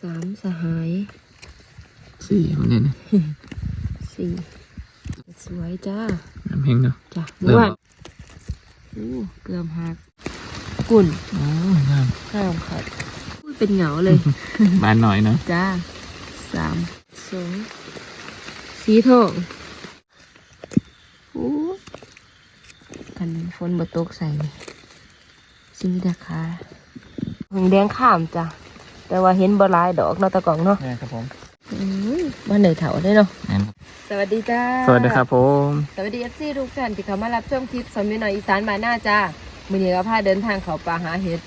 สามสหายสี่คนนี้นะสี่สวยจ้าน้ำเฮงเนาะจ้ะเริ่มว่าอู้เกือบหักกุ่นโอ้ยงามข้ามขัดอุ้ยเป็นเหงาเลยบานหน่อยเนาะจ้าสามสองสีทองอู้กันฝนบตกใส่นี่สิมีราคาหงแดงข้ามจ้ะ แต่ว่าเห็นบหลายดอกเนาะตะกล่องเนาะแม่ครับผมอืมบ้านเหนือเถาได้เนาะแม่นครับสวัสดีจ้าสวัสดีครับผมสวัสดีเอฟซีทุกท่านที่เข้ามารับชมคลิปสำเนียงหน่อยอีสานบานหน้าจ้ามือนี้ก็พาเดินทางเขาป่าหาเห็ด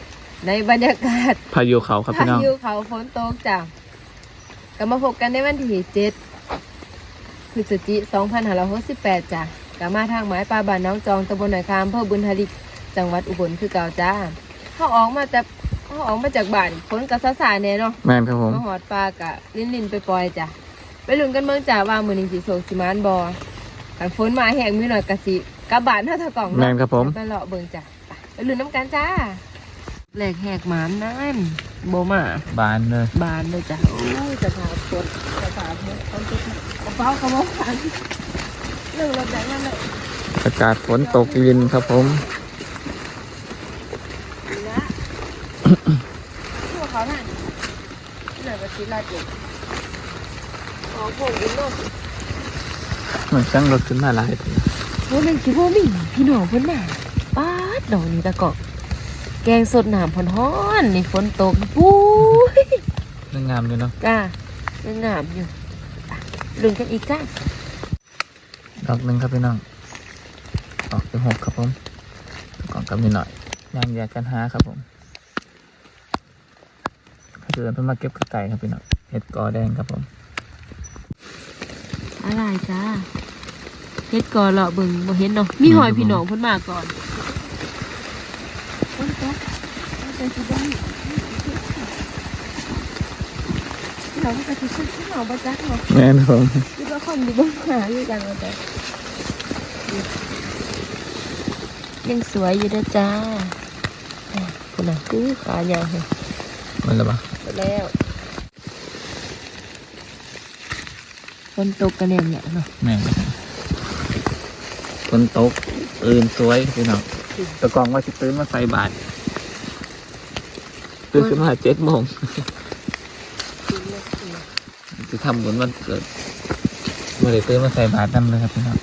ในบรรยากาศพายุเขาครับพาพี่น้องยุเขาฝนตกจ้าก็มาพบกันในวันที่เจ็ดพฤศจิกายน2568จ้ะก็มาทางหมายปลาบ้านน้องจองตำบลหนอยคามอำเภอบุญทลิก จังหวัดอุบลคือเก่าจ้าเขาออกมาจาก เขาออกมาจากบ้านฝนกระซาสาเนี่ยเนาะแม่นครับผม มาหอดปลากะลิ้นลินไปปล่อยจ้ะไปลุ้นกันเมืองจ้าว่ามือนี้สิโศกสิมานบอขันฝนมาแห้งมีหน่อยกะสิกลับบานเท่าทะกล่องแม่เนาะนครับผม ไปเลาะเบิ่งจ้ะไปไปลุ้นน้ำกันจ้าแหลกแหกหมานนั่นโบมา บานเลยบานเลยจ้ะโอ้ยสภาพสดสภาพเนี่ยเขาจะกระเป๋าเขาบอกผ่านเรื่องรถแดงนั่นแหละอากาศฝนตกลินครับผม นี่นะ พวกเขาท่านนี่ไหนก็ชิลาจิอ๋อผมอินโน่เหมือนช่างรถขึ้นมาหลายทีว่ามันคิดว่ามีพี่น้องเพิ่นน่ะป้าดดอกนี้ตะกอกแกงสดน้ำพอนฮ้อนนี่ฝนตกปุ้ยเรื่องงามเลยเนาะจ้ายังงามอยู่อะลุ้นกันอีกจ้าดอกหนึ่งครับพี่น้องดอกที่หกครับผมก่อนกับนิดหน่อยย่างแยกกันหาครับผม เขาเดินเพิ่นมาเก็บกระไก่ครับพี่น้องเห็ดกอแดงครับผมอะไรจ้าเฮ็ดก่อนเหรอเบิ่งบ่เห็นเนาะมีหอยพี่น้องเพิ่นมาก่อนฝนตกเอาใจสิบ่มีพี่น้องก็สิซื้อพี่น้องบ่จักเนาะแม่นครับผมคิดว่าคนอยู่เบ้านหาอยู่กันมาแต่ยังสวยอยู่นะจ้าคุณน่ะคือขายาวเหรอ มันละปะไปแล้วฝนตกกันแน่เนี่ยเนาะแม่นครับผมฝนตกตื่นสวยครับพี่น้องแตะกองว่าจะตื่นมาใส่บาตรตื่นขึ้นมาเจ็ดโมงจะทำบุญวันเกิดเมื่อไรตื่นมาใส่บาตรนั่นเลยครับพี่น้อง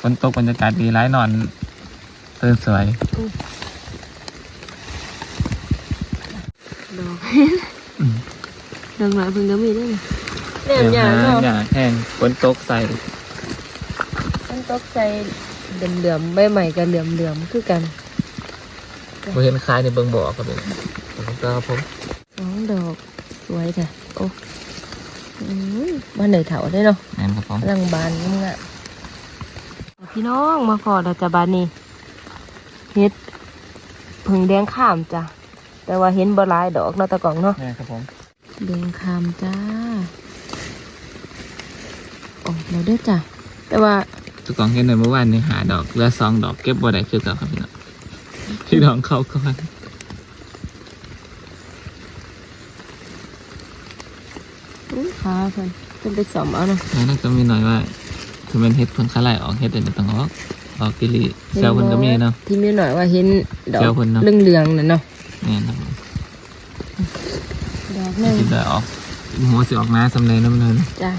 ฝนตกบรรยากาศดีร้ายนอนตื่นสวย ดอกอืม ดอกหลายเพิ่งก็มีด้วยนี่แหนมยาหเนาะหยาแห้งฝนตกใส่มันตกใจเหลื่อมๆใบใหม่กับเหลื่อมๆคือกันพอเห็นคล้ายในเบิงบอกครับผมผมก็ครับผมสองดอกสวยจ้ะโอ้อืมบ้านไหนเถาได้เนาะ แม่นครับผมกำลังบานงามอะพี่น้องมาพอเราจะบานนี่เฮ็ดผึ่งแดงข้ามจ้ะ แต่ว่าเห็นบ่หลายดอกเนาะตะกล่องเนาะแม่ครับผมแดงข้ามจ้าออกแล้วเด้อจ้ะแต่ว่าทุกกองเห็นในเมื่อวานนี่หาดอกเหลือสองดอกเก็บบ่ได้คือเก่าครับพี่น้องพี่น้องเขาก่อนอุ้ยขาเพิ่นเพิ่นไปสอมเอาเนาะแล้วนั่นก็มีหน่อยว่าถ้าเป็นเห็ดผลคาไล่ออกเห็ดเดี๋ยวต้องออกออกกิริเซลล์เพิ่นก็มีเนาะที่มีหน่อยว่าเห็นดอกเจ้าเพิ่นเนาะเหลืองๆน่ะเนาะ แม่นครับผมดอกหนึงคิดว่าออกหัวสิออกหน้าสำเร็จแล้วมันเลยจ้ะ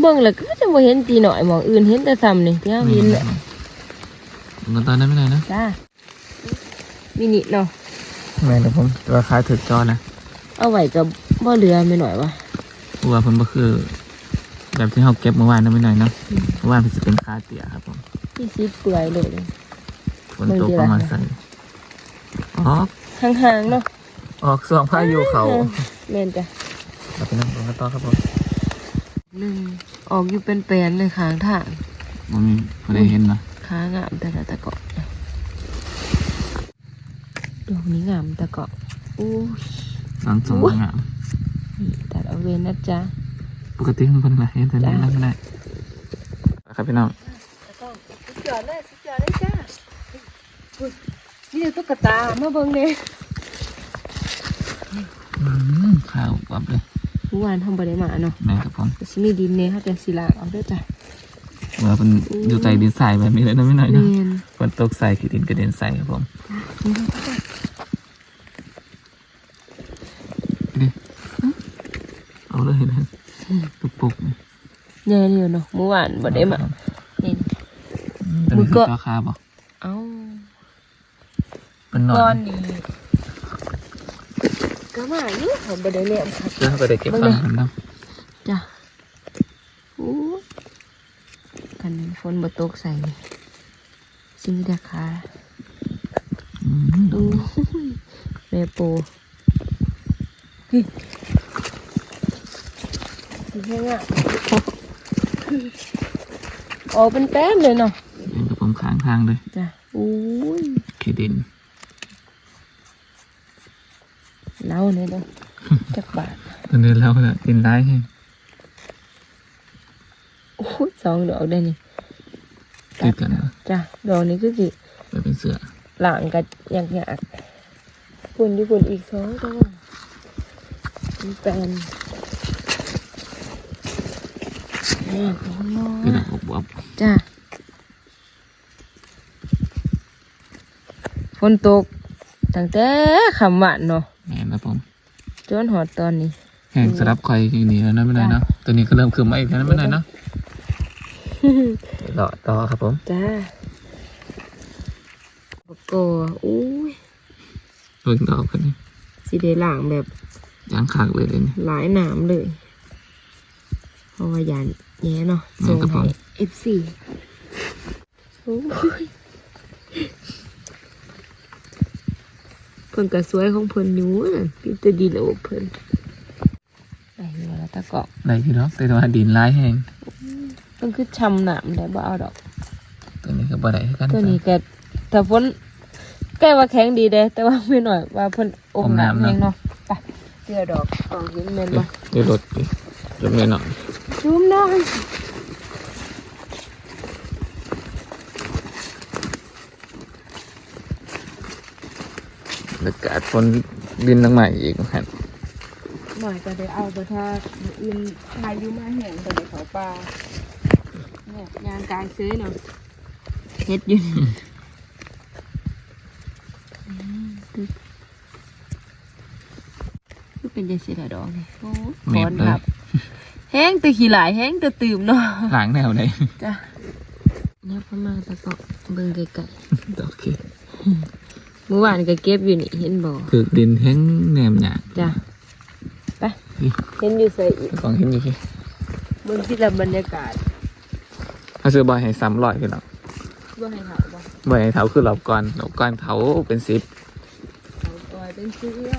เบิ่งแล้วก็จะบ่เห็นตีหน่อยหมองอื่นเห็นแต่ซ้ำนี่ที่เฮาเห็นแม่แหละครับผมมันตอนนั้นไม่ได้นะจ้ามินิเนาะแม่นครับผมราคาถึกจอนะเอาไว้กับบ่เหลือไม่หน่อยวะเพราะว่าเพิ่นบ่คือ แบบที่เราเก็บเมื่อวานนั่นไม่หน่อยเนาะเมื่อวานเพิ่นสิเป็นคาเตียครับผมที่ซีดเปื่อยเลยฝนตกประมาณใส่ออก ห่างๆเนาะออกส่วงพายุเขาแม่นจ้ะเราไปนั่งตรงกันต่อครับผมหนึ่งออกอยู่เป็นแปลนเลยข้างทางบ่มีบ่ได้เห็นเนาะขางามแต่ละตะเกาะดอกนี้งามตะเกาะอู้ยหลังสองงามนี่ตัดเอาเวนนะจ๊ะปกติมันเป็นอะไรเห็นแต่นี้นั่นไม่ได้ครับพี่น้องตะเกาะสุดยอดเลยสุดยอดเลยจ้าอุ๊ย นี่ตุ๊กตามาเบิ่งเลยอืมข้าววับเลยเมื่อวานทำบริมาเนาะแม่ครับผมก็สิมีดินเนี่ยเขาจะสิลางเอาด้วยจ้ะว่าเป็นอยู่ใจดินทรายแบบนี้เลยนะไม่หน่อยเมเนาะนฝนตกใส่ขี้ดินกระเด็นใส่ครับผมนี่เขาจะดิเอาเลยนะตุกปุกนี่แย่เลยเนาะเมื่อวานบริมานี่อืมตอนนี้คือราคาบ่เอ้า เป็นหน่อก้อนยนี้ก็มาอยู่ผมบริเลียมค่ะเพื่อไปได้เก็บฟังกันเนาะจ้ะโอ้กันฝนบ่ตกใส่นี่สิมีราคาอืมดูแม่ปูพี่สิแห้งอะออกเป็นแป้มเลยเนาะเองกับผมค้างทางเลยจ้ะอุ้ยขี้ดิน เล่าเนี่ยเนาะจักบาทตอนนี้เราเนี่ยดินได้ให้โอ้ยสองดอกได้นี่ติดกันนะจ้ะดอกนี้คือสิไปเป็นเสือหลังกันอยากอยากฝุ่นอยู่ฝุ่นอีกสองตัวมีแปลนแม่ของน้อเป็นยอบวบจ้ะฝนตกตั้งแต่คำหวานเนาะแม่ นะผมจนหอดตอนนี้แห้งสลับคอยอีกหนีแล้วนะไม่ได้เนาะตัวนี้ก็เริ่มคืนมาอีกแล้วนะไม่ได้เนาะรอต่อครับผมจ้าบกโกอุ้ยเบิ่งดอกกันนี่สีเดหลางแบบยางขากเลยเลยนี่หลายหนามเลยเพราะว่าหยานแย่เนาะแม่ส่งครับผให้มเอฟซีโอ้ย เพิ่นก็สวยของเพิ่นอยู่น่ะพี่จะดีโลกเพิ่นได้อยู่แล้วตะเกาะได้พี่เนาะแต่ว่าดินร้ายแห้งมันคือชำหนามได้บ่เอาดอก ตัวนี้ก็บ่ได้คือกันตัวนี้ก็ถ้าฝนใกล้ว่าแข็งดีเด้แต่ว่าไม่หน่อยว่าเพิ่นอมน้ำแห้งเนาะไปเจือดอกกองหินแม่นเดี๋ยบ่วเดี๋ยวรถดิรถเมล์เนาะจุ่มน้อย อากาศฝนดินตั้งใหม่อีกครับหน่อยก็ได้เอาไปถ้าอื่นพายุมาแห้งก็ได้เขาปลาเนี่ยยางกายซื้อเนาะเฮ็ดอยู่นี่อืมคือคือเป็นจังซี่ละดอกนี่โอ้เมขฟอนเลยครับ แห้งแต่ขี้หลายแห้งแต่ตื่มเนาะหลังแนวไหนจ้ะเนี่ยพม่าตะเกาะเบิ่งไกลโอเคๆ เมื่อวานก็เก็บอยู่นี่เห็นบ่คือดินแห้งแหนมหยาจ้ะไปนี่เห็นอยู่ใส่อีกของเห็นอยู่ที่เบิ่งที่ละบรรยากาศถ้าซื้อบอยให้ซ้ำร้อยพี่เนาะบ่ให้เขาบ่บอยให้เถาคือรอบก่อนรอบก่อนเถาเป็นสิบเขาปล่อยเป็นเสื้อ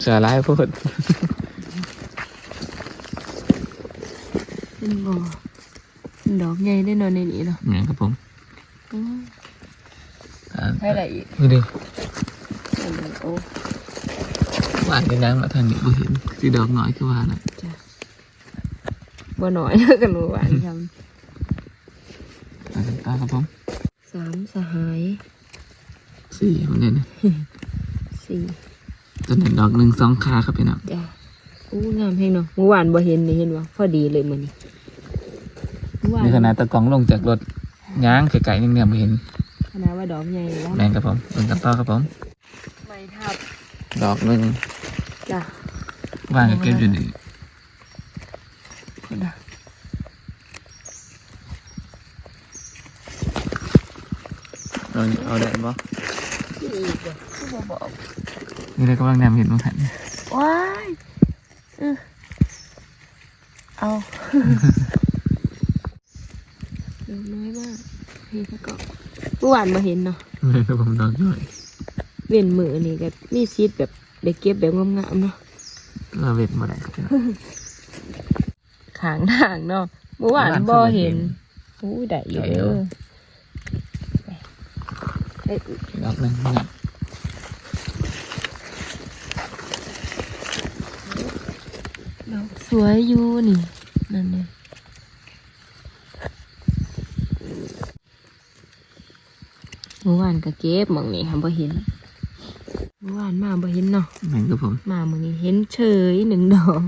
เสือร้ายพูดเป็นบ่เป็น ดอกใหญ่ได้นอนในนี้เนาะเนี่ยครับผมอืมอ่าให้อะไรอีกดูดิอันนี้โอ้หวานกันยังมาทางนี้บ่เห็นสีดอกน้อยคือว่าน่ะจ้ะบ่หน่อยกันเมื่อวานทตากันตาครับผมำสามสหายสี่คนเนี่ยนะสี่ตัวนี้ดอกหนึ่งสองขาครับพี่น้องจ้ะอู้งามแฮงเนาะเมื่อวานบ่เห็นนี่เห็นบ่พอดีเลยมื้อนี้เมื่อ วานในขณะตะกองลงจากรถย้างไก่ๆนึงเนี่ยไม่เห็นขนาดว่าดอกใหญ่แล้วแมงครับผมเป็นกับต่อครับผมไม่ทับดอกหนึ่งจ้ะว่างกับเก็บอยู่นี่พุ่นน่ะเอาเอาได้ปะที่อีกบ่คือบ่บอกนี่เลยกำลังแนมเห็นมั้งหันว้ายเออเอาดอกน้อยมากนี่แล้วก็เมื่อ วานมาเห็นเนาะไม่ครับผมดอกย่อยเว้นมือนี่ก็มีซีดแบบได้เก็บแบบงามๆเนาะเราเวทมาได้ครับพี่น้องขางทางเนาะเมื่อวานเมื่อวานบ่คือบ่เห็เห็นนอู้ได้อยู่ได้อยู่เด้อไปไปอีกดอกหนึ่งเนี่ยดอกสวยอยู่นี่นั่นเลย เมื่อวานก็เก็บหมองนี้ค่ะบ่เห็นเมื่อวานมาบ่เห็นเนาะแม่นครับผมมามื้อนี้เห็นเฉยหนึ่งดอก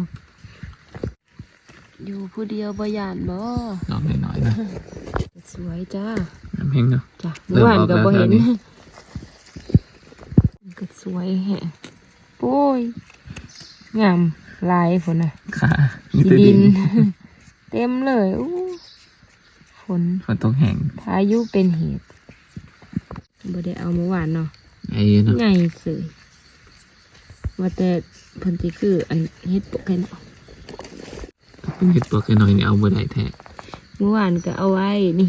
อยู่ผู้เดียวบ่ย่านบ่ดอกน้อยๆนะสวยจ้าน้ำเพ่งเนาะจ้ะเริ่เมื่อมวานออกก็แล้วบ่เห็นแถวนี้มันก็สวยแฮะโอ้ยงามลายฝนน่ะขามีขี้แต่ดิน เต็มเลยอู้ฝนฝนตกแห้งพายุเป็นเหตุ บ่ได้เอาเมื่อวานเนาะไอ้เนาะไงเสยว่าแต่เพิ่นสิคืออันเฮ็ดปกให้เนาะเฮ็ดปลอกไก่น้อยนี่เอาบ่ได้แท้เมื่อวานก็เอาไว้นี่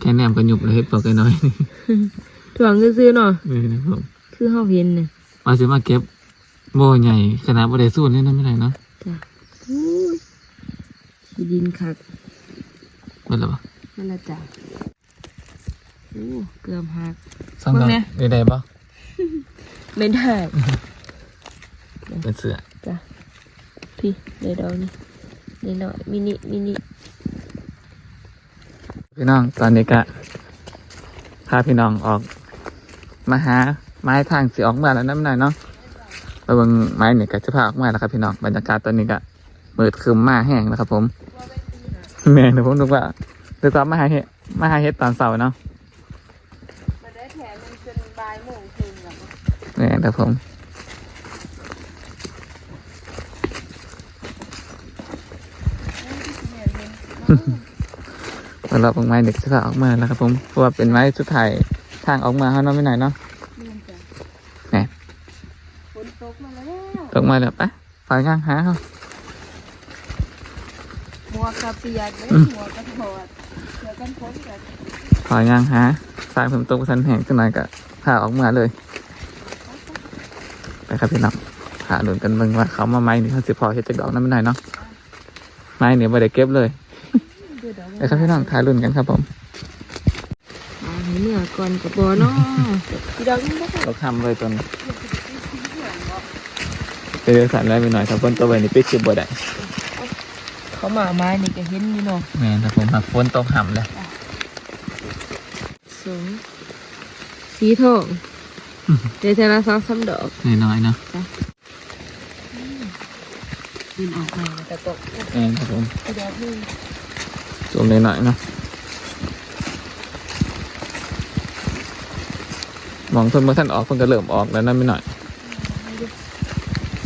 แค่แนมก็ยุบแล้วเฮ็ดปลอกไก่น้อยนี่ถ่วงซื้อๆเนาะเออนะครับผมคือเฮาเห็นน่ะว่าสิมาเก็บบ่ใหญ่ขนาดบ่ได้สู้นี่นะไม่ได้เนาะจ้ะอู้ยขี้ดินคักเบิดแล้วบ่นั่นละจ้ะ อู้เกือบหักสองดอกเบิ่งแหน่ได้ได้บ่ไม่ได้ เป็นเสือจ้ะ พี่ได้ดอกนี่นี่หน่อยมินิมินิพี่น้องตอนนี้ก็พาพี่น้องออก มาหาไม้ทางสิออกมาแล้วน้ำหน่อยเนาะระวังไม้เนี่ยก็จะพาออกมาแล้วครับพี่น้องบรรยากาศตอนนี้ก็มืดครึมมาแห้งแล้วครับผมแม่เดี๋ยวผมนึกว่าเดี๋ยวตอนมาหาเห็ดมาหาเห็ดตอนเสาร์เนาะ มาได้แถมมันจนบ่ายโมงครึ่งแล้ว แม่ครับผมเวลาออกไม้เด็กจะพาออกมาแล้วครับผมเพราะว่าเป็นไม้สุดท้ายทางออกมาเขาเนาะไม่ไหนอยเนาะแหม่ฝนตกมาแล้วตกมาแล้วไปะฝ่ายย่างหาเขาหมวกกระเปียกเลยหมวกกระถอดเดี๋ยวกันฝนกันฝ่ายย่างหาสายผมตกสันแห่งขึ้นหน่อยก็พาออกมาเลย ไปครับพี่น้องหาหนุนกันเบิ่งว่าเขามาไม้นี่เขาสิพอเฮ็ดจากดอกนั้นไม่ได้เนาะไม้เนี่ยไม่ได้เก็บเลยดูดอกไปครับพี่น้องถ่ายรุ่นกันครับผมมาให้เนื้อก่อนกับบอเนาะพี่ดอกนี่บ่เราทำเลยจนเจอสันแล้วไปหน่อยครับคนตัวใบนี่ปิดคลิปบ่ได้เขามาไม้นี่ก็เห็นอยู่เนาะแม่นครับผมหักฝนตกห่ำเลยสองสีทอง เดี๋ยวเทละสองสามดอกน้อยๆเนาะดินออกมาแต่ตกแม่นครับผมพี่ดอกนี่จุ่มน้อยๆเนาะมองเพิ่นเมื่อท่านออกเพิ่นก็เริ่มออกแล้วนั่นไม่หน่อย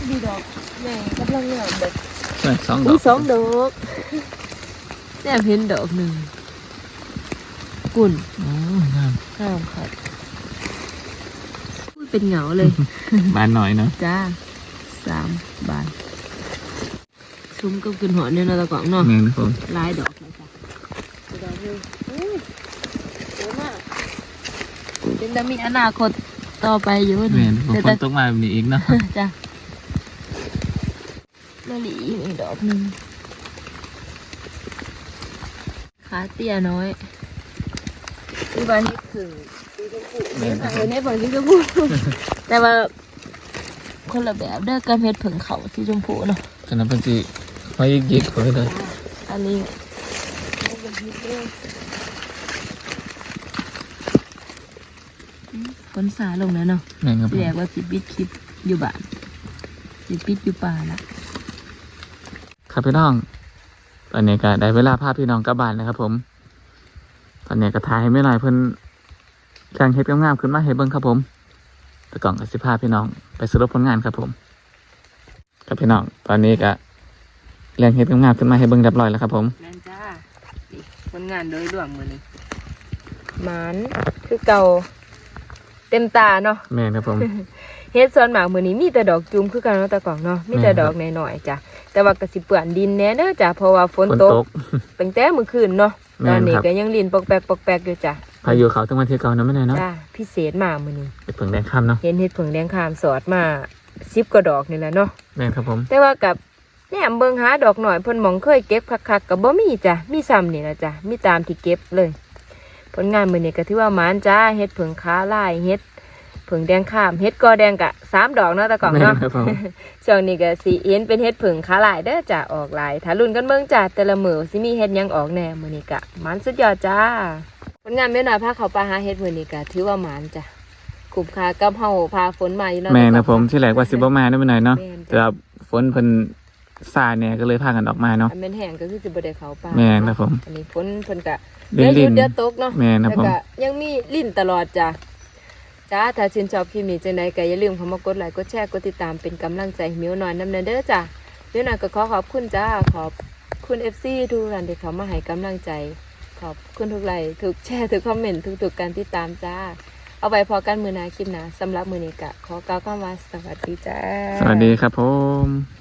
พี่ดอกแม่กำลังเหงาแบบนี่สองดอกสองดอกแน่เห็นดอกหนึ่งกุ่นอ้ยงามงามค่ะอุ้ย เป็นเหงาเลย บานหน่อยเนาะจ้าสามบาทซุ้มก็ขึ้นหัวเนี่ยเราตะกล่องเนาะแม่นครับผมลายดอกเลยจ้ะดอกเลยอุ้ยสวยมากเป็นจะมีอนาคตต่อไปอยู่แม่นครับผมแต่ฝแต่นตกมาแบบนี้อีกเนาะจ้ะมะลิอีกดอกหนึ่งขาเตี้ยน้อยอุบานนี่คือ สีชมพูแม่นครับเออเนี่ยฝั่งสีชมพูแต่ว่าคนละแบบเด้อกับเห็ดผึ่งเขาสีชมพูเนาะฉะนั้นเป็นสิไว้ยิกๆไปเลยอันนี้ฝนสาลงแล้วเนาะแม่นครับผเรีมยกว่าสิปิดคลิปอยู่บ้านสิปิดอยู่ป่าละครับพี่น้องตอนนี้ก็ได้เวลาพาพี่น้องกลับบ้านแล้วครับผม ตอนนี้ก็ถ่ายให้ไม่หน่อยเพิ่น แข่งเฮ็ดงามๆขึ้นมาให้เบิ่งครับผมแต่ก่อนก็สิพาพี่น้องไปสรุปผลงานครับผมครับพี่น้องตอนนี้ก็เรียงเฮ็ดงามๆขึ้นมาให้เบิ่งเรียบร้อยแล้วครับผมแม่นจ้านี่ผลงานโดยรวมมือนี้หมานคือเก่าเต็มตาเนาะแม่นครับผม เฮ็ดส่วนหมากมือนี้มีแต่ดอกจุ่มคือกันเนาะแตะกล่องเนาะมีแต่ดอกน้อยๆจ้ะแต่ว่าก็สิเปื้อนดินแน่เด้อจ้ะเพราะว่าฝนฝนตตกก ตั้งแต่มื้อคืนเนาะแม่ตอนนนี้ครับ ก็ยังลินปอกแปกปอกแปกอยู่จ้ะ พายุเขาทั้งวันที่เก่านะไม่ได้เนาะจ้าพิเศษมามื้อนี้ไปเพิ่งแดงค่ำเนาะเห็นเห็ดผึ่งแดงคามสอดมาสิบกว่าดอกนี่แหละเนาะแม่นครับผมแต่ว่ากับแหนมเบิงหาดอกหน่อยเพิ่นหมองเคยเก็บคักๆกับบ่มีจ้ะมีซ้ำนี่ละจ้ะมีตามที่เก็บเลย ผลงานมื้อนี้ก็ถือว่าหมานจ้าเห็ดผึ่งขาลายเห็ดผึ่งแดงคามเห็ดกอแดงกะสามดอกเนาะตะกล่องแม่นเนาะ ครับผม ช่วงนี้ก็สิเห็นเป็นเห็ดผึ่งขาลายเด้อจ้ะออกลายถ้ารุ่นกันเบิ่งจ้ะแต่ละมื้อสิมีเห็ดหยังออกแหน่มื้อนี้กะหมันสุดยอดจ้า ผลผลงานไม่น้อยพาเขาปลาหาเฮ็ดมื้อนี้ก็ถือว่าหมานจ้ะคุ้มค่ากับเฮาพาฝนมาอยู่เนาะแม่นะผมที่แรกว่าสิบ่มาได้ไปหน่อยเนาะแม่นแต่ว่าฝนเพิ่นซาเนี่ยก็เลยพากันออกมาเนาะอันแม่นแห้งก็คือสิบ่ได้เขาปลาแม่นะผมอันนี้ฝนเพิ่นก็ลิ้นเดี๋ยวหยุลิ้ดนเดี๋ยวตกเนาะแม่นะแล้วผมก็ยังมีลิ้นตลอดจ้ะจ้าถ้าชื่นชอบคลิปนี้จังใดก็อย่าลืมเข้ามากดไลค์กดแชร์กดติดตามเป็นกำลังใจให้มิวหน่อยนำเนเด้อจ้ะมิวหน่อยก็ขอขอบคุณจ้าขอบคุณ FC ทุกท่านที่เข้ามาให้กำลังใจ ขอบคุณทุกไลค์ทุกแชร์ทุกคอมเมนต์ทุกๆการติดตามจ้า เอาไว้พอกันมือหนาคลิปหนะสำหรับมือนี้กะขอกล่าวคำว่าสวัสดีจ้า สวัสดีครับผม